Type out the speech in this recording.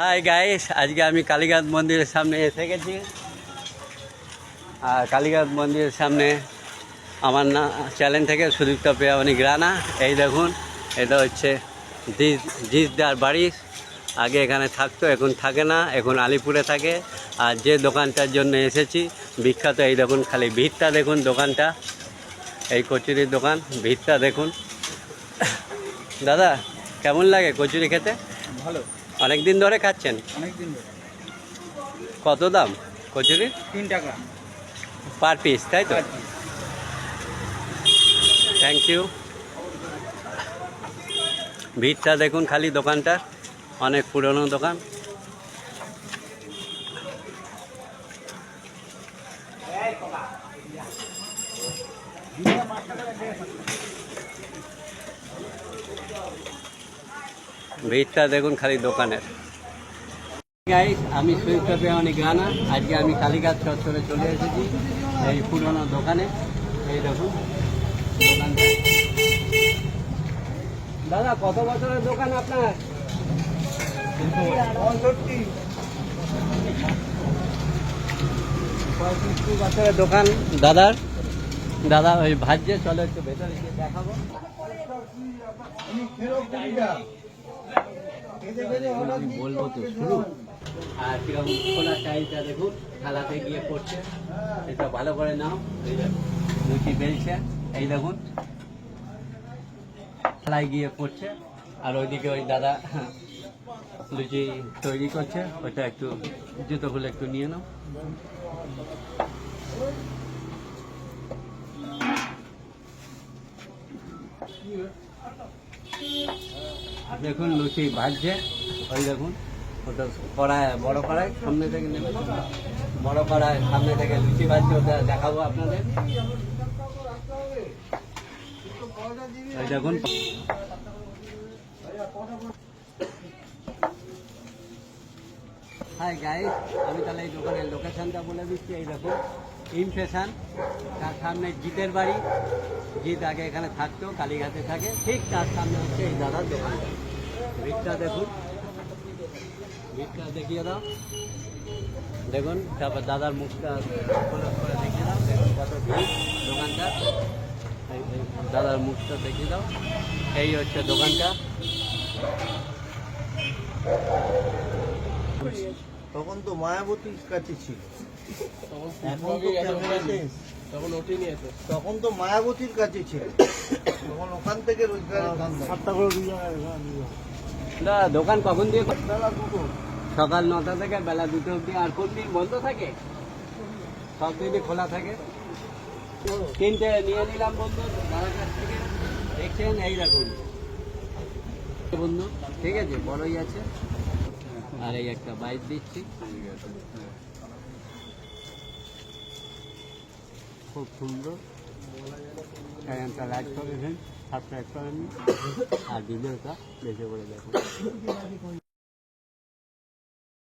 Hi guys আজকে আমি কালীঘাট মন্দিরের সামনে এসে গেছি। আর কালীঘাট মন্দিরের সামনে আমার না চ্যানেল থেকে সুদীপ্ত প্রিয়ামণি গ্রানা এই দেখুন, এটা হচ্ছে জিসদার বাড়ি। আগে এখানে থাকতো, এখন থাকে না, এখন আলিপুরে থাকে। আর যে দোকানটার জন্য এসেছি, বিখ্যাত এই দেখুন, খালি ভিড়টা দেখুন দোকানটা। এই কচুরির দোকান, ভিড়টা দেখুন। দাদা, কেমন লাগে কচুরি খেতে? ভালো। অনেক দিন ধরে খাচ্ছেন? ধরে। কত দাম? কচুরি? তিন টাকা। পার পিস তাই তো? থ্যাংক ইউ ভিড়টা দেখুন খালি দোকানটা অনেক পুরনো দোকান। ভিড়টা দেখুন খালি দোকানের। আমি সুইফট অনেক গানা আজকে আমি কালীঘাট চত্বরে চলে এসেছি, এই পুরনো দোকানে। এই দেখুন দাদা, কত বছরের দোকান আপনার? দোকান দাদার। দাদা, ওই ভাজ্যে চলে একটু ভেতরে গিয়ে দেখাবো। বলব আর খোলা দেখুন, থালাতে গিয়ে পড়ছে। ভালো করে লুচি এই দেখুন থালায় গিয়ে পড়ছে। আর ওইদিকে ওই দাদা লুচি তৈরি করছে। ওটা একটু জুতো খুলে একটু নিয়ে নাও। দেখুন লুচি ভাজছে। ওই দেখুন, ওটা কড়ায়, বড় কড়াই সামনে থেকে নেবে বড় কড়াই সামনে থেকে লুচি ভাজছে, ওটা দেখাবো আপনাদের। ওই দেখুন। হাই গাইস আমি তাহলে এই দোকানের লোকেশনটা বলে দিচ্ছি, এই দেখুন ইমফেশন তার সামনে জিতের বাড়ি। জিত আগে এখানে থাকতো, কালীঘাটে থাকে। ঠিক তার সামনে হচ্ছে এই দাদার দোকানটা ভিড়টা দেখুন। ভিড়টা দেখিয়ে দাও। দেখুন, তারপর দাদার মুখটা করে দেখিয়ে দাও। দেখুন দোকানটা। দাদার মুখটা দেখিয়ে দাও। এই হচ্ছে দোকানটা। তখন তো মায়াবতীর কাছে ছিল। এখন তো ক্যামেরাতে। তখন ওঠেনি এত। তখন তো মায়াবতীর কাছে ছিল। তখন ওখান থেকে রোজগারের ধান্দা দাদা দোকান কখন দিয়ে সকাল নটা থেকে বেলা দুটো অবধি। আর কোন দিন বন্ধ থাকে? সব দিনই খোলা থাকে। তিনটে নিয়ে নিলাম বন্ধু দাদার কাছ থেকে। দেখছেন এই দেখুন। বন্ধু ঠিক আছে বড়ই আছে। আর এই একটা বাইক দিচ্ছি। খুব সুন্দর। চ্যানেলটা লাইক করেছেন সাবস্ক্রাইব করেন আর ভিডিওটা বেশি করে দেখুন।